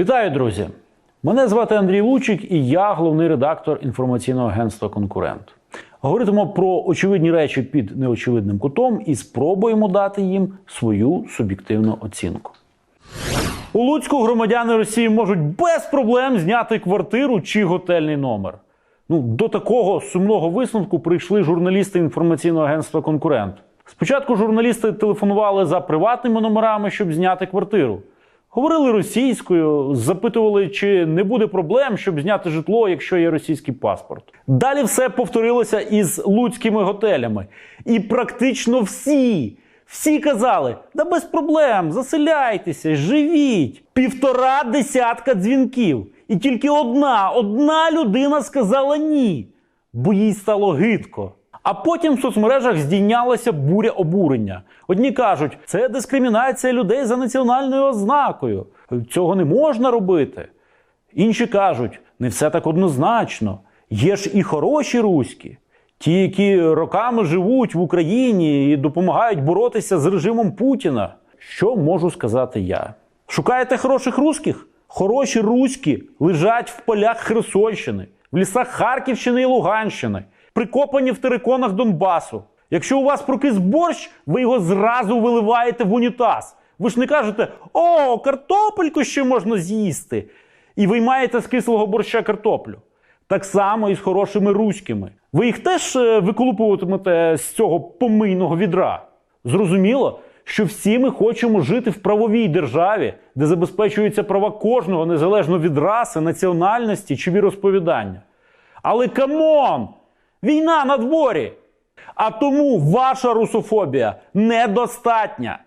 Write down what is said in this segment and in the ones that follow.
Вітаю, друзі! Мене звати Андрій Лучик і я головний редактор інформаційного агентства Конкурент. Говоритимо про очевидні речі під неочевидним кутом і спробуємо дати їм свою суб'єктивну оцінку. У Луцьку громадяни Росії можуть без проблем зняти квартиру чи готельний номер. Ну, до такого сумного висновку прийшли журналісти інформаційного агентства Конкурент. Спочатку журналісти телефонували за приватними номерами, щоб зняти квартиру. Говорили російською, запитували, чи не буде проблем, щоб зняти житло, якщо є російський паспорт. Далі все повторилося із луцькими готелями. І практично всі, всі казали: да без проблем, заселяйтеся, живіть. Півтора десятка дзвінків. І тільки одна, одна людина сказала ні, бо їй стало гидко. А потім в соцмережах здійнялася буря обурення. Одні кажуть, це дискримінація людей за національною ознакою. Цього не можна робити. Інші кажуть, не все так однозначно. Є ж і хороші руські, ті, які роками живуть в Україні і допомагають боротися з режимом Путіна. Що можу сказати я? Шукаєте хороших русських? Хороші руські лежать в полях Херсонщини, в лісах Харківщини і Луганщини, прикопані в териконах Донбасу. Якщо у вас прокис борщ, ви його зразу виливаєте в унітаз. Ви ж не кажете, о, картопельку ще можна з'їсти. І виймаєте з кислого борща картоплю. Так само і з хорошими руськими. Ви їх теж е, виколупуватимете з цього помийного відра. Зрозуміло, що всі ми хочемо жити в правовій державі, де забезпечуються права кожного незалежно від раси, національності чи віросповідання. Але камон! Війна на дворі! А тому ваша русофобія недостатня.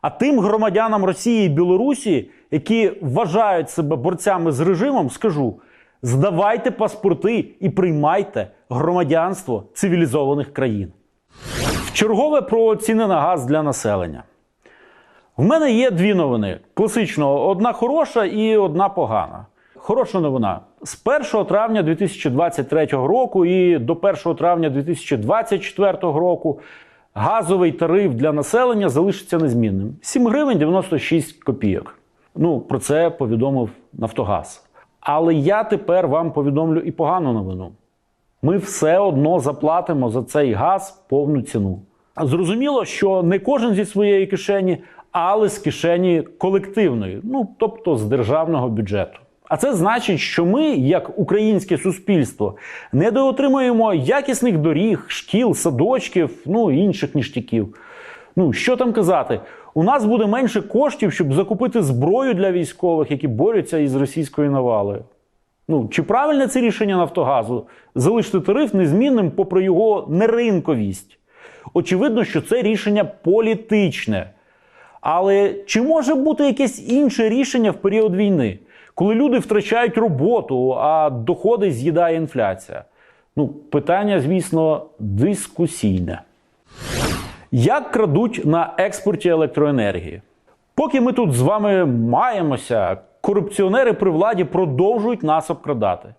А тим громадянам Росії і Білорусі, які вважають себе борцями з режимом, скажу: здавайте паспорти і приймайте громадянство цивілізованих країн. Чергове про ціни на газ для населення. В мене є дві новини. Класично, одна хороша і одна погана. Хороша новина. З 1 травня 2023 року і до 1 травня 2024 року газовий тариф для населення залишиться незмінним 7 гривень 96 копійок. Ну, про це повідомив Нафтогаз. Але я тепер вам повідомлю і погану новину. Ми все одно заплатимо за цей газ повну ціну. Зрозуміло, що не кожен зі своєї кишені, але з кишені колективної, ну тобто з державного бюджету. А це значить, що ми, як українське суспільство, недоотримуємо якісних доріг, шкіл, садочків, ну інших ніштяків. Ну що там казати? У нас буде менше коштів, щоб закупити зброю для військових, які борються із російською навалою. Ну, чи правильне це рішення Нафтогазу залишити тариф незмінним попри його неринковість? Очевидно, що це рішення політичне. Але чи може бути якесь інше рішення в період війни, коли люди втрачають роботу, а доходи з'їдає інфляція? Ну, питання, звісно, дискусійне. Як крадуть на експорті електроенергії? Поки ми тут з вами маємося, корупціонери при владі продовжують нас обкрадати.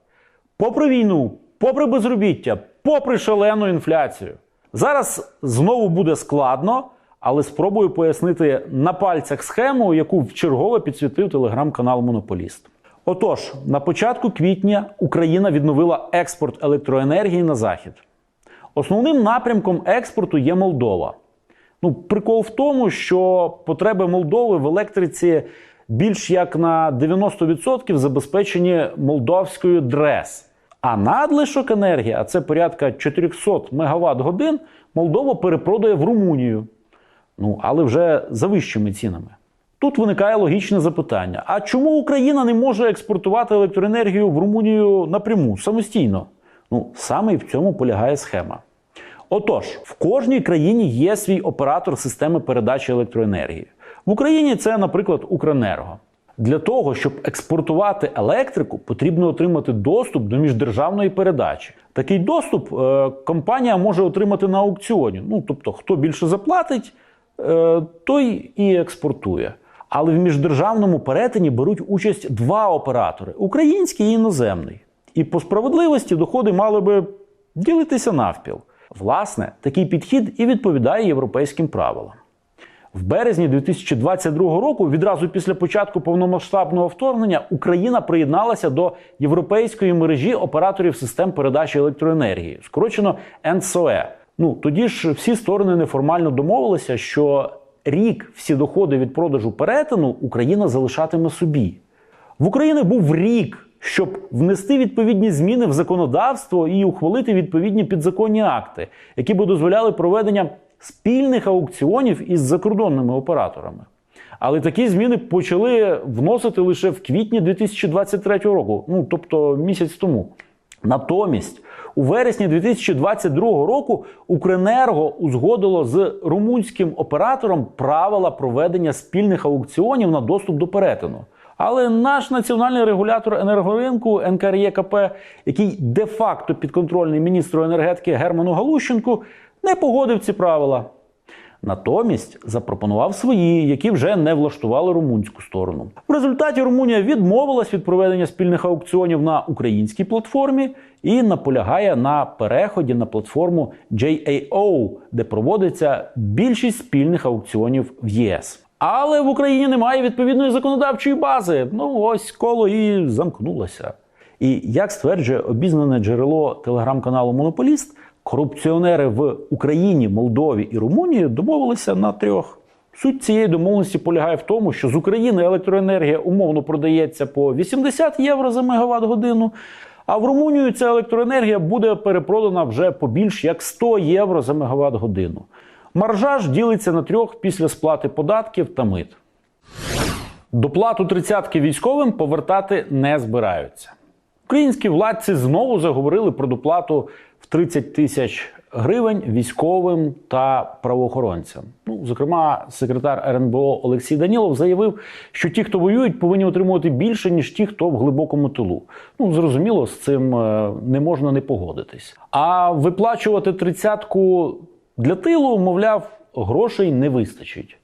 Попри війну, попри безробіття, попри шалену інфляцію. Зараз знову буде складно, але спробую пояснити на пальцях схему, яку вчергове підсвітив телеграм-канал Монополіст. Отож, на початку квітня Україна відновила експорт електроенергії на захід. Основним напрямком експорту є Молдова. Ну, прикол в тому, що потреби Молдови в електриці більш як на 90% забезпечені молдовською ДРЕС. А надлишок енергії, а це порядка 400 МВт годин, Молдова перепродає в Румунію. Ну, але вже за вищими цінами. Тут виникає логічне запитання: а чому Україна не може експортувати електроенергію в Румунію напряму самостійно? Ну, саме і в цьому полягає схема. Отож, в кожній країні є свій оператор системи передачі електроенергії. В Україні це, наприклад, Укренерго. Для того, щоб експортувати електрику, потрібно отримати доступ до міждержавної передачі. Такий доступ е, компанія може отримати на аукціоні. Ну, тобто, хто більше заплатить, той і експортує. Але в міждержавному перетині беруть участь два оператори український і іноземний. І по справедливості доходи мали би ділитися навпіл. Власне, такий підхід і відповідає європейським правилам. В березні 2022 року, відразу після початку повномасштабного вторгнення, Україна приєдналася до європейської мережі операторів систем передачі електроенергії, скорочено НСОЕ. Ну тоді ж всі сторони неформально домовилися, що рік всі доходи від продажу перетину Україна залишатиме собі. В Україні був рік, щоб внести відповідні зміни в законодавство і ухвалити відповідні підзаконні акти, які би дозволяли проведення спільних аукціонів із закордонними операторами. Але такі зміни почали вносити лише в квітні 2023 року, ну тобто місяць тому. Натомість, у вересні 2022 року Укренерго узгодило з румунським оператором правила проведення спільних аукціонів на доступ до перетину. Але наш національний регулятор енергоринку НКРЄКП, який де-факто підконтрольний міністру енергетики Герману Галущенку, не погодив ці правила. Натомість запропонував свої, які вже не влаштували румунську сторону. В результаті Румунія відмовилась від проведення спільних аукціонів на українській платформі і наполягає на переході на платформу JAO, де проводиться більшість спільних аукціонів в ЄС. Але в Україні немає відповідної законодавчої бази. Ну ось коло і замкнулося. І як стверджує обізнане джерело телеграм-каналу Монополіст, корупціонери в Україні, Молдові і Румунії домовилися на трьох. Суть цієї домовленості полягає в тому, що з України електроенергія умовно продається по 80 євро за мегаватт годину, а в Румунію ця електроенергія буде перепродана вже по більш як 100 євро за мегаватт годину. Маржа ж ділиться на трьох після сплати податків та мит. Доплату тридцятки військовим повертати не збираються. Українські владці знову заговорили про доплату 30 тисяч гривень військовим та правоохоронцям. Ну, зокрема, секретар РНБО Олексій Данілов заявив, що ті, хто воюють, повинні отримувати більше ніж ті, хто в глибокому тилу. Ну зрозуміло, з цим е, не можна не погодитись. А виплачувати тридцятку для тилу, мовляв, грошей не вистачить.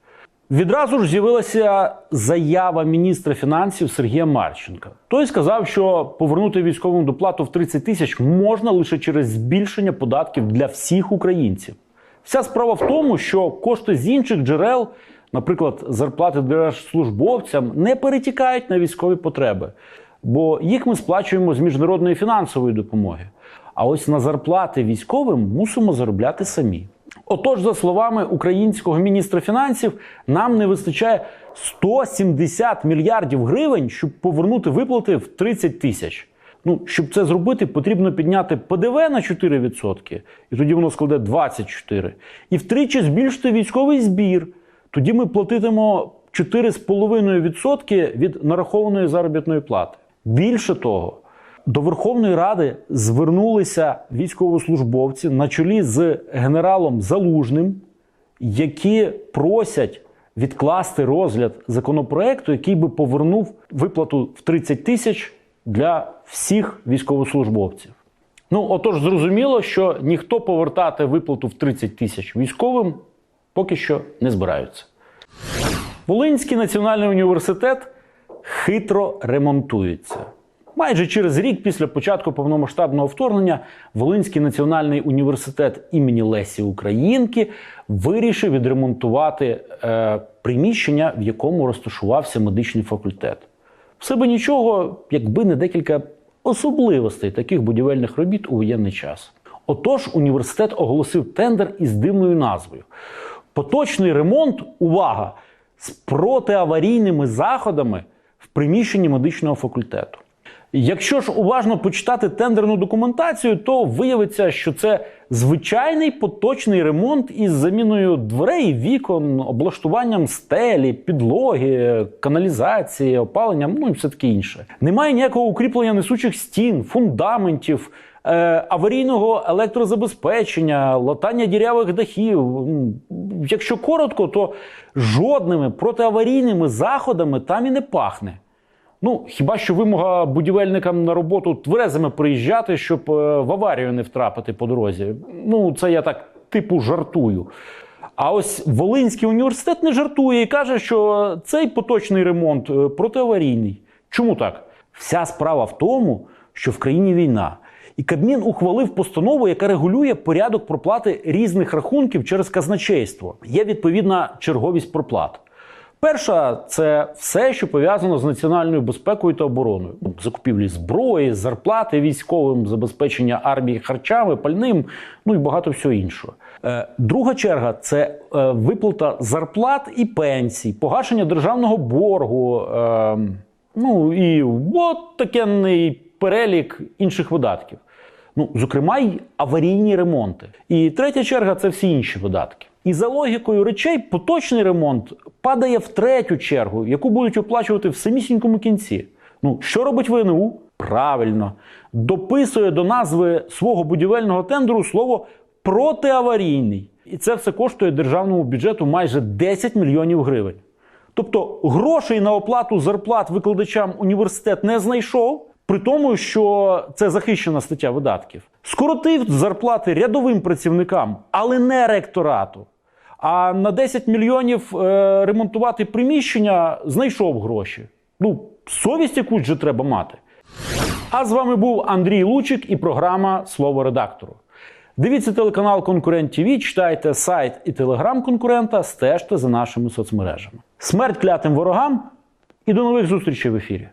Відразу ж з'явилася заява міністра фінансів Сергія Марченка. Той сказав, що повернути військовим доплату в 30 тисяч можна лише через збільшення податків для всіх українців. Вся справа в тому, що кошти з інших джерел, наприклад, зарплати держслужбовцям, не перетікають на військові потреби, бо їх ми сплачуємо з міжнародної фінансової допомоги. А ось на зарплати військовим мусимо заробляти самі. Отож, за словами українського міністра фінансів, нам не вистачає 170 мільярдів гривень, щоб повернути виплати в 30 тисяч. Ну, щоб це зробити, потрібно підняти ПДВ на 4%, і тоді воно складе 24%. І втричі збільшити військовий збір. Тоді ми платитимо 4,5% від нарахованої заробітної плати. Більше того, до Верховної Ради звернулися військовослужбовці на чолі з генералом Залужним, які просять відкласти розгляд законопроекту, який би повернув виплату в 30 тисяч для всіх військовослужбовців. Ну, отож, зрозуміло, що ніхто повертати виплату в 30 тисяч військовим поки що не збираються. Волинський національний університет хитро ремонтується. Майже через рік після початку повномасштабного вторгнення Волинський національний університет імені Лесі Українки вирішив відремонтувати е, приміщення, в якому розташувався медичний факультет. Все би нічого, якби не декілька особливостей таких будівельних робіт у воєнний час. Отож, університет оголосив тендер із дивною назвою: Поточний ремонт, увага, з протиаварійними заходами в приміщенні медичного факультету. Якщо ж уважно почитати тендерну документацію, то виявиться, що це звичайний поточний ремонт із заміною дверей, вікон, облаштуванням стелі, підлоги, каналізації, опаленням, ну і все таке інше. Немає ніякого укріплення несучих стін, фундаментів. е, Аварійного електрозабезпечення, латання дірявих дахів. Якщо коротко, то жодними протиаварійними заходами там і не пахне. Ну, хіба що вимога будівельникам на роботу тверезими приїжджати, щоб е, в аварію не втрапити по дорозі. Ну, це я так типу жартую. А ось Волинський університет не жартує і каже, що цей поточний ремонт е, протиаварійний. Чому так? Вся справа в тому, що в країні війна. І Кабмін ухвалив постанову, яка регулює порядок проплати різних рахунків через казначейство. Є відповідна черговість проплат. Перша це все, що пов'язано з національною безпекою та обороною: Ну, закупівлі зброї, зарплати військовим, забезпечення армії харчами, пальним, ну і багато всього іншого. Е, Друга черга це е, виплата зарплат і пенсій, погашення державного боргу. е, Ну і от такенний перелік інших видатків. Ну, зокрема, й аварійні ремонти. І третя черга це всі інші видатки. І за логікою речей, поточний ремонт падає в третю чергу, яку будуть оплачувати в самісінькому кінці. Ну, що робить ВНУ? Правильно, дописує до назви свого будівельного тендеру слово протиаварійний. І це все коштує державному бюджету майже 10 мільйонів гривень. Тобто грошей на оплату зарплат викладачам університет не знайшов, при тому, що це захищена стаття видатків. Скоротив зарплати рядовим працівникам, але не ректорату. А на 10 мільйонів е, ремонтувати приміщення знайшов гроші. Ну, совість якусь же треба мати. А з вами був Андрій Лучик і програма Слово редактору. Дивіться телеканал Конкурент ТВ, читайте сайт і телеграм конкурента, стежте за нашими соцмережами. Смерть клятим ворогам і до нових зустрічей в ефірі.